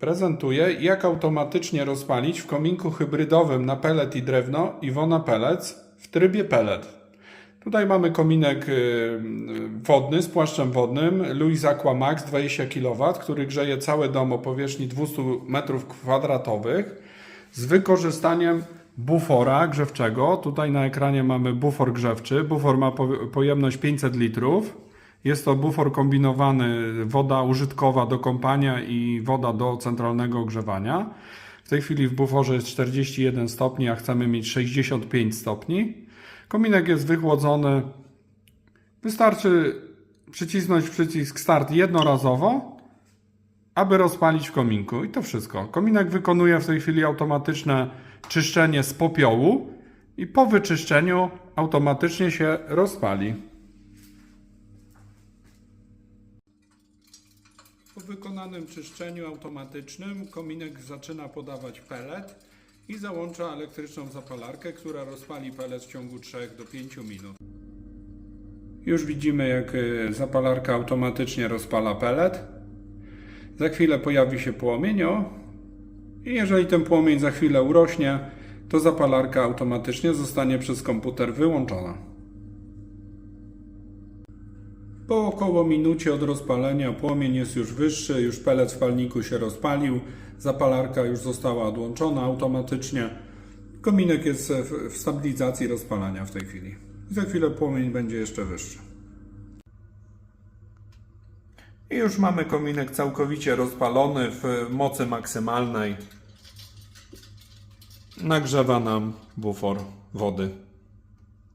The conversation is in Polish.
prezentuje, jak automatycznie rozpalić w kominku hybrydowym na pelet i drewno Iwona Pellets w trybie pellet. Tutaj mamy kominek y, wodny z płaszczem wodnym Louis Aqua Max 20 kW, który grzeje cały dom o powierzchni 200 m2 z wykorzystaniem bufora grzewczego. Tutaj na ekranie mamy bufor grzewczy. Bufor ma po- pojemność 500 litrów. Jest to bufor kombinowany woda użytkowa do kąpania i woda do centralnego ogrzewania. W tej chwili w buforze jest 41 stopni, a chcemy mieć 65 stopni. Kominek jest wychłodzony. Wystarczy przycisnąć przycisk start jednorazowo, aby rozpalić w kominku. I to wszystko. Kominek wykonuje w tej chwili automatyczne czyszczenie z popiołu i po wyczyszczeniu automatycznie się rozpali. Po wykonanym czyszczeniu automatycznym kominek zaczyna podawać pelet i załącza elektryczną zapalarkę, która rozpali pelet w ciągu 3 do 5 minut. Już widzimy jak y, zapalarka automatycznie rozpala pelet. Za chwilę pojawi się płomień o, i jeżeli ten płomień za chwilę urośnie, to zapalarka automatycznie zostanie przez komputer wyłączona. Po około minucie od rozpalenia płomień jest już wyższy, już pelet w palniku się rozpalił, zapalarka już została odłączona automatycznie. Kominek jest w, stabilizacji rozpalania w tej chwili. Za chwilę płomień będzie jeszcze wyższy. I już mamy kominek całkowicie rozpalony w mocy maksymalnej. Nagrzewa nam bufor wody.